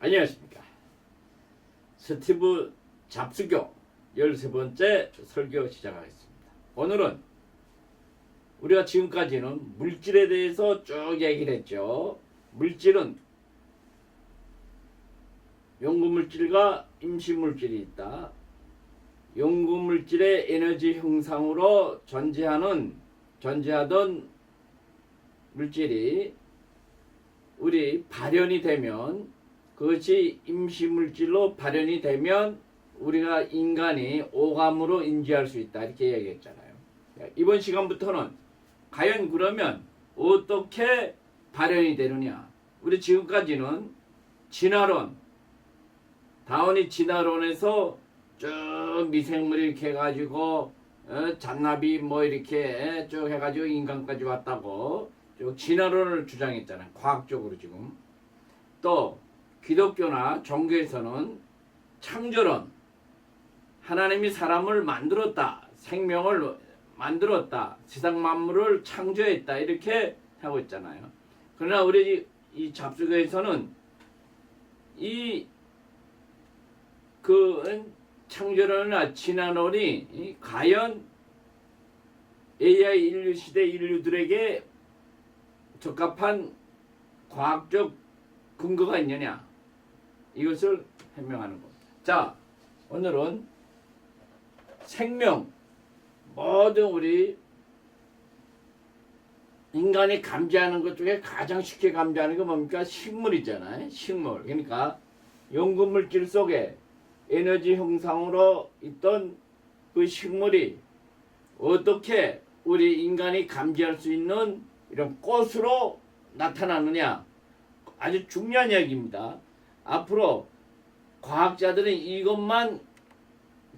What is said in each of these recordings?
안녕하십니까. 스티브 잡수교 13번째 설교 시작하겠습니다. 오늘은 우리가 지금까지는 물질에 대해서 쭉 얘기를 했죠. 물질은 용구물질과 임시물질이 있다. 용구물질의 에너지 형상으로 존재하는 존재하던 물질이 우리 발현이 되면 그것이 임시물질로 발현이 되면 우리가 인간이 오감으로 인지할 수 있다 이렇게 얘기했잖아요. 이번 시간부터는 과연 그러면 어떻게 발현이 되느냐? 우리 지금까지는 진화론, 다원이 진화론에서 쭉 미생물 이렇게 해가지고 어, 잔나비 뭐 이렇게 쭉 해가지고 인간까지 왔다고 쭉 진화론을 주장했잖아요. 과학적으로 지금 또 기독교나 종교에서는 창조론 하나님이 사람을 만들었다 생명을 만들었다 세상 만물을 창조했다 이렇게 하고 있잖아요. 그러나 우리 이 잡수교에서는 이 그 창조론이나 진화론이 이 과연 AI 인류 시대 인류들에게 적합한 과학적 근거가 있느냐 이것을 해명하는 겁니다. 자 오늘은 생명 모든 우리 인간이 감지하는 것 중에 가장 쉽게 감지하는 게 뭡니까? 식물이잖아요. 식물. 그러니까 연구물질 속에 에너지 형상으로 있던 그 식물이 어떻게 우리 인간이 감지할 수 있는 이런 꽃으로 나타나느냐 아주 중요한 이야기입니다. 앞으로 과학자들은 이것만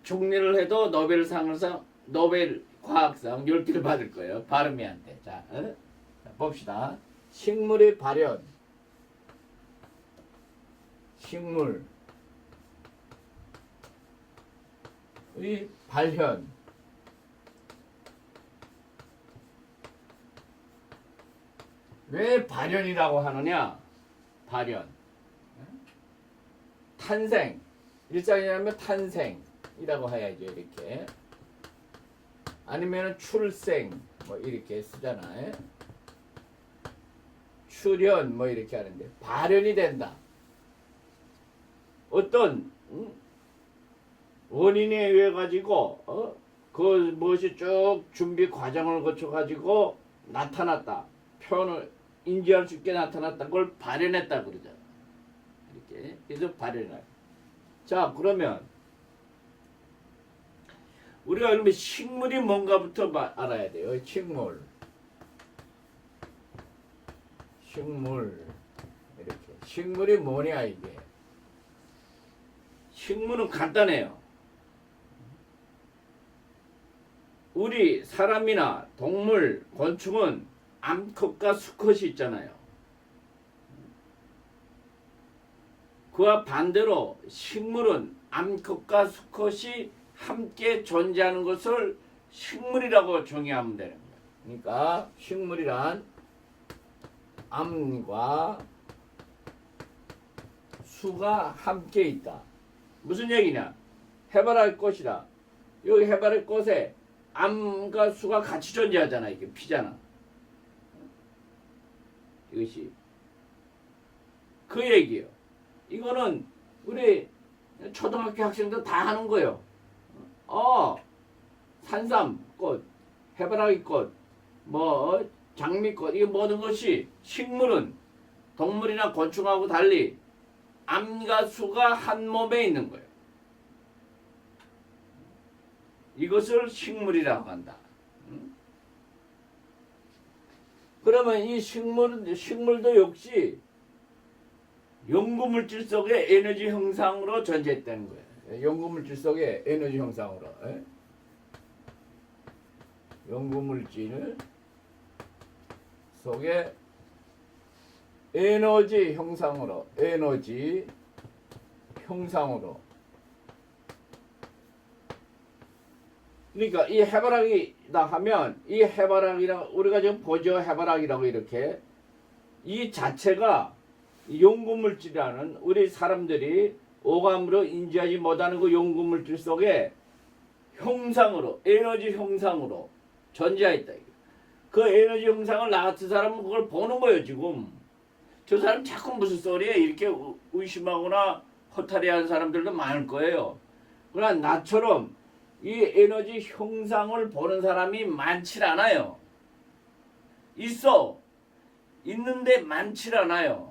정리를 해도 노벨상을 상 노벨 과학상 10개를 받을 거예요. 돼. 자, 어? 자, 봅시다. 식물의 발현. 식물 의 발현. 왜 발현이라고 하느냐? 발현. 탄생. 일상이라면 탄생이라고 해야죠. 이렇게. 아니면 출생. 뭐 이렇게 쓰잖아요. 출현 뭐 이렇게 하는데 발현이 된다. 어떤 음? 원인에 의해 가지고 어? 그 무엇이 쭉 준비 과정을 거쳐 가지고 나타났다. 표현을 인지할 수 있게 나타났다. 그걸 발현했다 그러잖아. 이 그래서 발현을. 자 그러면 우리가 그러면 식물이 뭔가부터 마- 알아야 돼요. 식물. 식물. 이렇게. 식물이 뭐냐 이게. 식물은 간단해요. 우리 사람이나 동물, 곤충은 암컷과 수컷이 있잖아요. 그와 반대로 식물은 암컷과 수컷이 함께 존재하는 것을 식물이라고 정의하면 되는 거예요. 그러니까 식물이란 암과 수가 함께 있다. 무슨 얘기냐? 해바라기 꽃이다. 여기 해바라기 꽃에 암과 수가 같이 존재하잖아. 이게 피잖아. 이것이 그 얘기예요. 이거는 우리 초등학교 학생들 다 하는 거예요. 어, 산삼꽃, 해바라기꽃, 뭐 장미꽃 이게 모든 것이 식물은 동물이나 곤충하고 달리 암과 수가 한 몸에 있는 거예요. 이것을 식물이라고 한다. 음? 그러면 이 식물 식물도 역시 연구물질 속의 에너지 형상으로 존재했다는 거예요. 연구물질 속의 에너지 형상으로. 에? 연구물질 속에 에너지 형상으로 에너지 형상으로 그러니까 이 해바라기다 하면 이 해바라기라 우리가 지금 보죠 해바라기라고 이렇게 이 자체가 용구물질이라는 우리 사람들이 오감으로 인지하지 못하는 그 용구물질 속에 형상으로 에너지 형상으로 존재하 있다. 그 에너지 형상을 나 같은 사람은 그걸 보는 거예요 지금. 저 사람 자꾸 무슨 소리에 이렇게 의- 의심하거나 허탈해하는 사람들도 많을 거예요. 그러나 나처럼 이 에너지 형상을 보는 사람이 많지 않아요. 있어. 있는데 많지 않아요.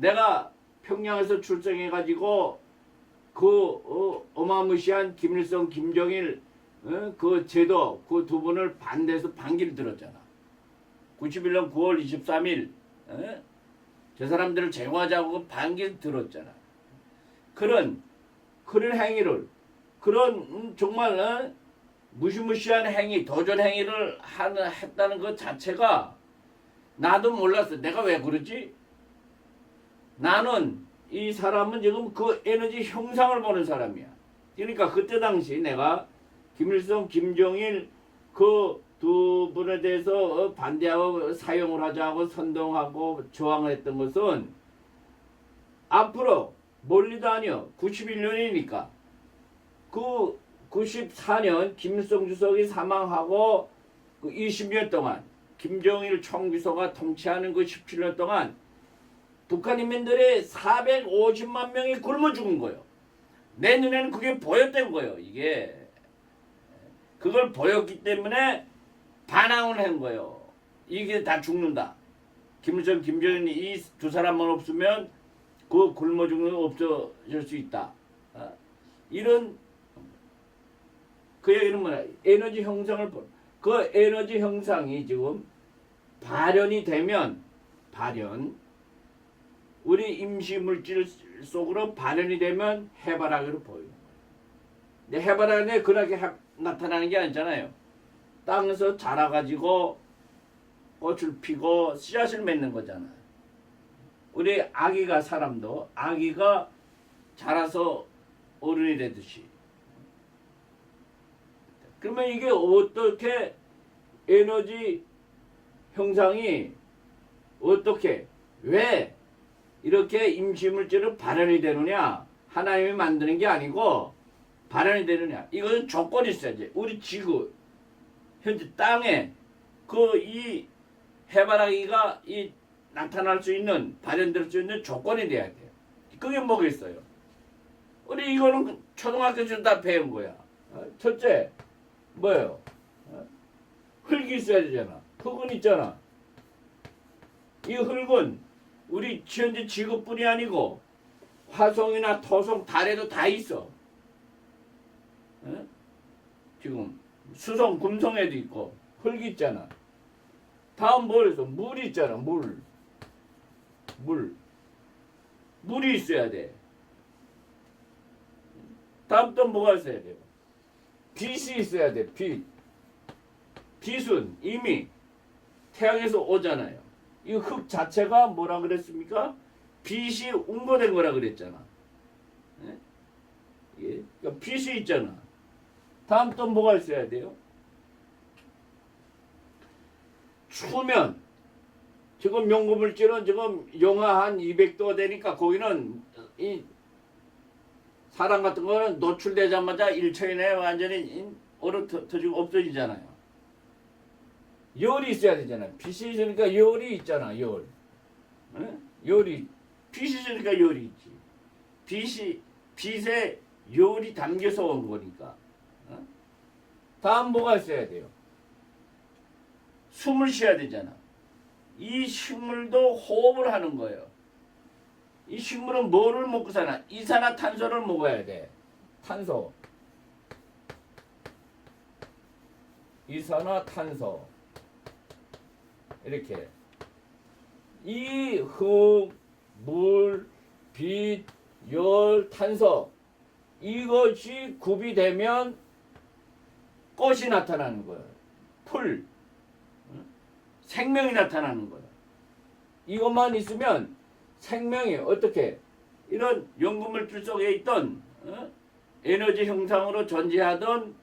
내가 평양에서 출정해가지고 그 어, 마무시한 김일성, 김정일 어, 그 제도 그 두 분을 반대해서 반기를 들었잖아. 91년 9월 23일 어? 저 사람들을 제거하자고 그 반기를 들었잖아. 그런 그런 행위를 그런 음, 정말 어? 무시무시한 행위, 도전 행위를 하는 했다는 것 자체가 나도 몰랐어. 내가 왜 그러지? 나는 이 사람은 지금 그 에너지 형상을 보는 사람이야. 그러니까 그때 당시 내가 김일성, 김정일 그 두 분에 대해서 어, 반대하고 사용을 하자고 선동하고 저항을 했던 것은 앞으로 멀리도 아니요. 91년이니까 그 94년 김일성 주석이 사망하고 그 20년 동안 김정일 총비서가 통치하는 그 17년 동안 북한 인민들의 450만 명이 굶어 죽은 거예요. 내 눈에는 그게 보였던 거예요. 이게 그걸 보였기 때문에 반항을 한 거예요. 이게 다 죽는다. 김일성, 김정일이 이두 사람만 없으면 그 굶어 죽는 거 없어질 수 있다. 어? 이런 그 얘기는 뭐냐? 에너지 형상을 보. 그 에너지 형상이 지금 발현이 되면 발현 우리 임시 물질 속으로 발현이 되면 해바라기로 거예요. 근데 해바라기는 그렇게 하- 나타나는 게 아니잖아요. 땅에서 자라가지고 꽃을 피고 씨앗을 맺는 거잖아요. 우리 아기가 사람도 아기가 자라서 어른이 되듯이. 그러면 이게 어떻게 에너지 형상이 어떻게 왜 이렇게 임시물질로 발현이 되느냐? 하나님이 만드는 게 아니고 발현이 되느냐? 이것은 조건이 있어야지 우리 지구 현재 땅에 그 이 해바라기가 이 나타날 수 있는 발현될 수 있는 조건이 돼야 돼요 그게 뭐겠어요? 우리 이거는 초등학교 때다 배운 거야. 어? 첫째 뭐예요? 어? 흙이 있어야 되잖아. 흙은 있잖아. 이 흙은 우리 현재 지구뿐이 아니고 화성이나 토성, 달에도 다 있어. 어? 지금 수성, 금성에도 있고 흙이 있잖아. 다음 뭐래서 물 있잖아. 물, 물, 물이 있어야 돼. 다음 또 뭐가 있어야 돼요? 빛이 있어야 돼. 빛. 빛은 이미 태양에서 오잖아요. 이 흙 자체가 뭐라 그랬습니까? 빛이 웅거된 거라 그랬잖아. 예? 예? 그러니까 빛이 있잖아. 다음 또 뭐가 있어야 돼요? 추면 지금 용구물질은 지금 영하 한 200도가 되니까 거기는 이 사람 같은 거는 노출되자마자 1초 이내에 완전히 얼어 터- 터지고 없어지잖아요. 열이 있어야 되잖아요. 빛이 있으니까 열이 있잖아. 열. 어? 열이 빛이 있으니까 열이 있지. 빛이 빛에 열이 담겨서 온 거니까. 어? 다음 뭐가 있어야 돼요? 숨을 쉬어야 되잖아. 이 식물도 호흡을 하는 거예요. 이 식물은 뭐를 먹고 사나? 이산화탄소를 먹어야 돼. 탄소. 이산화탄소. 이렇게 이 흙, 물, 빛, 열, 탄소 이것이 구비되면 꽃이 나타나는 거예요. 풀, 응? 생명이 나타나는 거예요. 이것만 있으면 생명이 어떻게 이런 연구물질 속에 있던 어? 에너지 형상으로 존재하던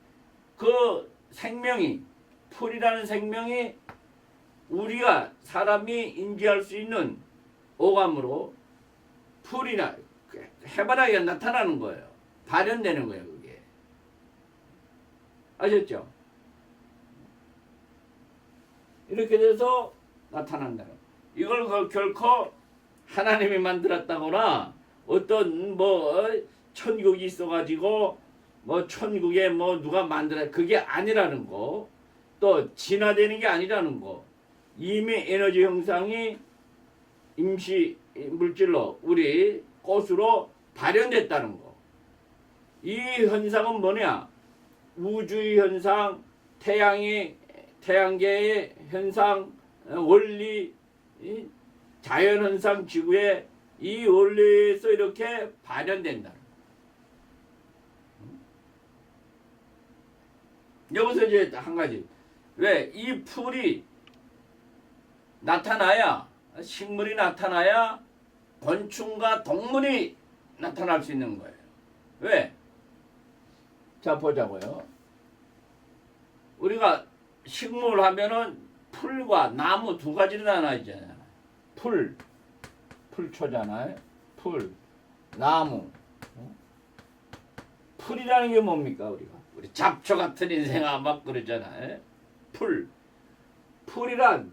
그 생명이 풀이라는 생명이 우리가 사람이 인지할 수 있는 오감으로 풀이나 해바라기가 나타나는 거예요. 발현되는 거예요, 그게. 아셨죠? 이렇게 돼서 나타난다는. 이걸 그 결코 하나님이 만들었다거나 어떤 뭐 어, 천국이 있어가지고 뭐 천국에 뭐 누가 만들어 그게 아니라는 거. 또 진화되는 게 아니라는 거. 이미 에너지 형상이 임시 물질로 우리 꽃으로 발현됐다는 거. 이 현상은 뭐냐? 우주의 현상, 태양이 태양계의 현상, 어, 원리, 이 자연 현상, 지구의 이 원리에서 이렇게 발현된다. 여기서 이제 한 가지 왜 이 풀이 나타나야 식물이 나타나야 곤충과 동물이 나타날 수 있는 거예요. 왜? 자 보자고요. 우리가 식물 하면은 풀과 나무 두 가지로 나눠지잖아요. 풀, 풀초잖아요. 풀, 나무. 어? 풀이라는 게 뭡니까 우리가? 우리 잡초 같은 인생아 막 그러잖아요. 풀. 풀이란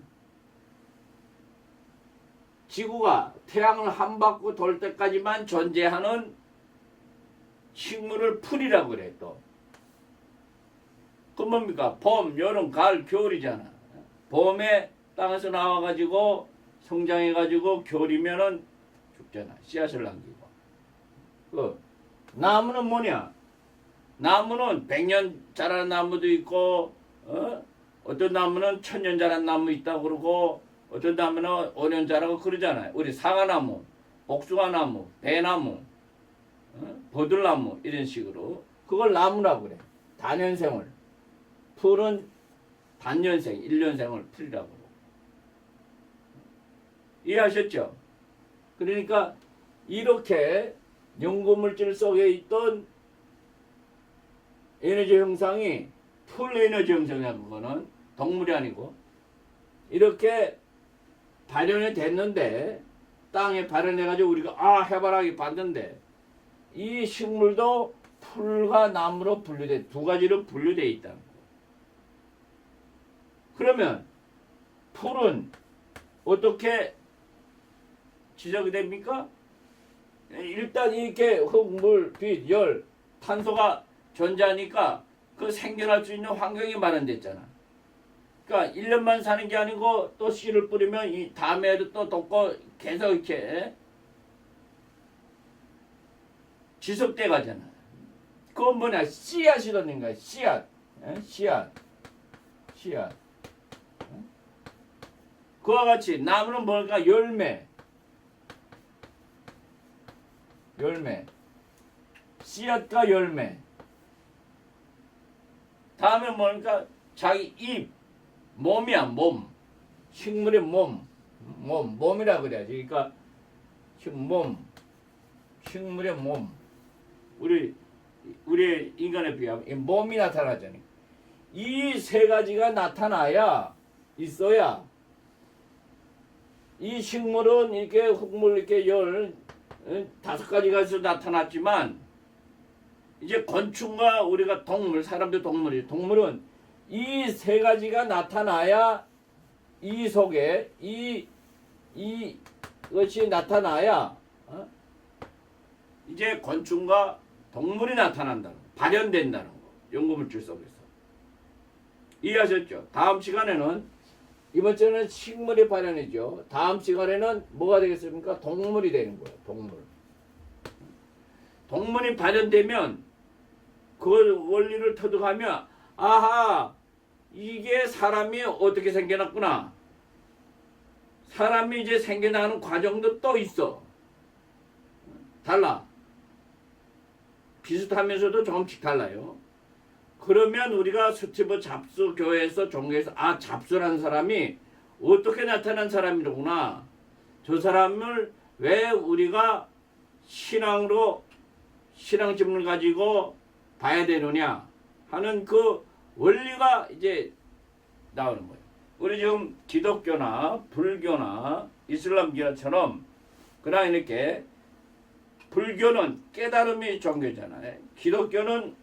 지구가 태양을 한 바퀴 돌 때까지만 존재하는 식물을 풀이라고 그래 또. 그 뭡니까? 봄, 여름, 가을, 겨울이잖아. 봄에 땅에서 나와가지고 성장해가지고 겨울이면은 죽잖아. 씨앗을 남기고. 그 나무는 뭐냐? 나무는 백년 자라는 나무도 있고, 어? 어떤 나무는 천년 자란 나무 있다고 그러고, 어떤 나무는 5년 자라고 그러잖아요. 우리 사과나무, 복숭아나무, 배나무, 어? 버들나무 이런 식으로 그걸 나무라고 그래. 단연생을. 풀은 단년생, 1년생을 풀이라고 그러고. 이해하셨죠? 그러니까 이렇게 연구물질 속에 있던 에너지 형상이 풀 에너지 형상이야 그거는 동물이 아니고 이렇게 발현이 됐는데 땅에 발현해가지고 우리가 아 해바라기 봤는데 이 식물도 풀과 나무로 분류돼 두 가지로 분류돼 있다는 거. 그러면 풀은 어떻게 지적이 됩니까? 일단 이렇게 흙, 물, 빛, 열, 탄소가 존재하니까 그 생겨날 수 있는 환경이 마련됐잖아. 그러니까 1년만 사는 게 아니고 또 씨를 뿌리면 이 다음에도 또 돋고 계속 이렇게 지속돼 가잖아. 그건 뭐냐? 씨앗이라는 거야. 씨앗. 예? 씨앗. 씨앗. 예? 그와 같이 나무는 뭘까? 열매. 열매. 씨앗과 열매. 다음에 뭘까? 자기 입. 몸이야, 몸. 식물의 몸. 몸. 몸이라 그래야지. 그러니까 식- 몸. 식물의 몸. 우리 우리 인간에 비하면 이 몸이 나타나잖아요. 이 세 가지가 나타나야 있어야 이 식물은 이렇게 흙물 이렇게 열 어, 다섯 가지가 있어 나타났지만 이제 건축과 우리가 동물 사람도 동물이 동물은 이 세 가지가 나타나야 이 속에 이 이 것이 나타나야 어? 이제 건축과 동물이 나타난다는 거, 발현된다는 거 연구물질 속에서 이해하셨죠? 다음 시간에는 이번 주는 식물이 발현이죠. 다음 시간에는 뭐가 되겠습니까? 동물이 되는 거예요. 동물. 동물이 발현되면 그 원리를 터득하면 아하 이게 사람이 어떻게 생겨났구나. 사람이 이제 생겨나는 과정도 또 있어. 달라. 비슷하면서도 조금씩 달라요. 그러면 우리가 스티브 잡스 교회에서 종교에서 아 잡스라는 사람이 어떻게 나타난 사람이로구나. 저 사람을 왜 우리가 신앙으로 신앙심을 가지고 봐야 되느냐 하는 그 원리가 이제 나오는 거예요. 우리 지금 기독교나 불교나 이슬람교처럼 그냥 이렇게 불교는 깨달음이 종교잖아요. 기독교는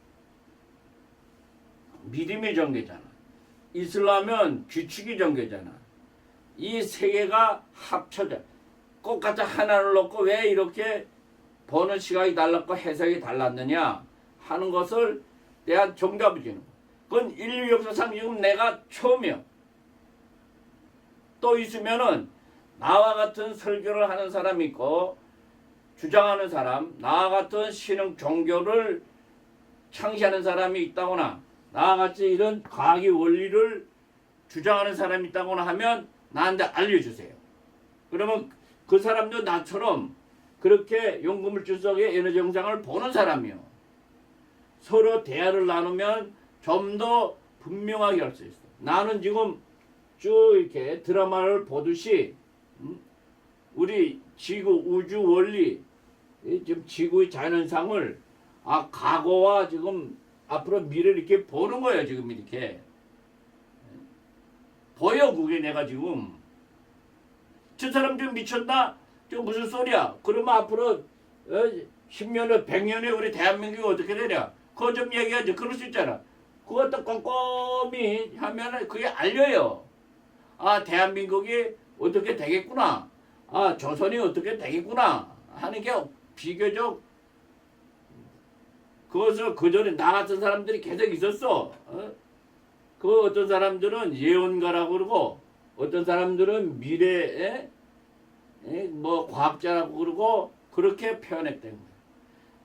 믿음이 종교잖아. 이슬람은 규칙이 종교잖아. 이 세 개가 합쳐져. 똑같이 하나를 놓고 왜 이렇게 보는 시각이 달랐고 해석이 달랐느냐 하는 것을 대한 거야. 그건 인류 역사상 지금 내가 처음이야. 또 있으면은 나와 같은 설교를 하는 사람이 있고 주장하는 사람, 나와 같은 신흥 종교를 창시하는 사람이 있다거나 나와 같이 이런 과학의 원리를 주장하는 사람이 있다거나 하면 나한테 알려주세요. 그러면 그 사람도 나처럼 그렇게 연구물질 속의 에너지 현상을 보는 사람이요. 서로 대화를 나누면 좀 더 분명하게 할 수 있어. 나는 지금 쭉 이렇게 드라마를 보듯이 음, 우리 지구 우주 원리 이 지금 지구의 자연현상을 아 과거와 지금 앞으로 미래를 이렇게 보는 거예요 지금 이렇게. 보여 그게 내가 지금 저 사람 좀 미쳤나 저 무슨 소리야? 그러면 앞으로 어, 10년에 100년에 우리 대한민국이 어떻게 되냐 그거 좀 얘기하지 그럴 수 있잖아 그것도 꼼꼼히 하면은 그게 알려요 아 대한민국이 어떻게 되겠구나 아 조선이 어떻게 되겠구나 하는 게 비교적 그것을 그 전에 나 같은 사람들이 계속 있었어. 어? 그 어떤 사람들은 예언가라고 그러고 어떤 사람들은 미래에 에? 뭐 과학자라고 그러고 그렇게 표현했던 거야.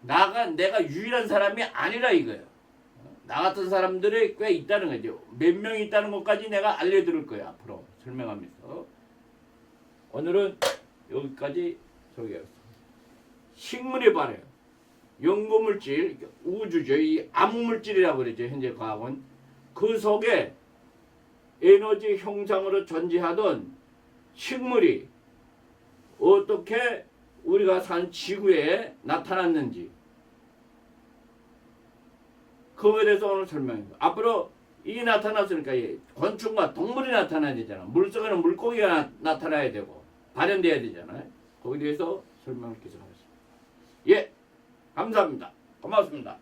나가 내가 유일한 사람이 아니라 이거예요. 어? 나 같은 사람들이 꽤 있다는 거죠. 몇 명 있다는 것까지 내가 알려드릴 거야 앞으로 설명하면서. 오늘은 여기까지 소개했습니다. 식물이 말해요. 연구물질, 우주죠. 이 암물질이라고 그러죠. 현재 과학은. 그 속에 에너지 형상으로 존재하던 식물이 어떻게 우리가 산 지구에 나타났는지 그거에 대해서 오늘 설명합니다. 앞으로 이 나타났으니까 이 곤충과 동물이 나타나야 되잖아. 물속에는 물고기가 나, 나타나야 되고 발현돼야 되잖아요. 거기에 대해서 설명을 계속하겠습니다. 예, 감사합니다. 고맙습니다.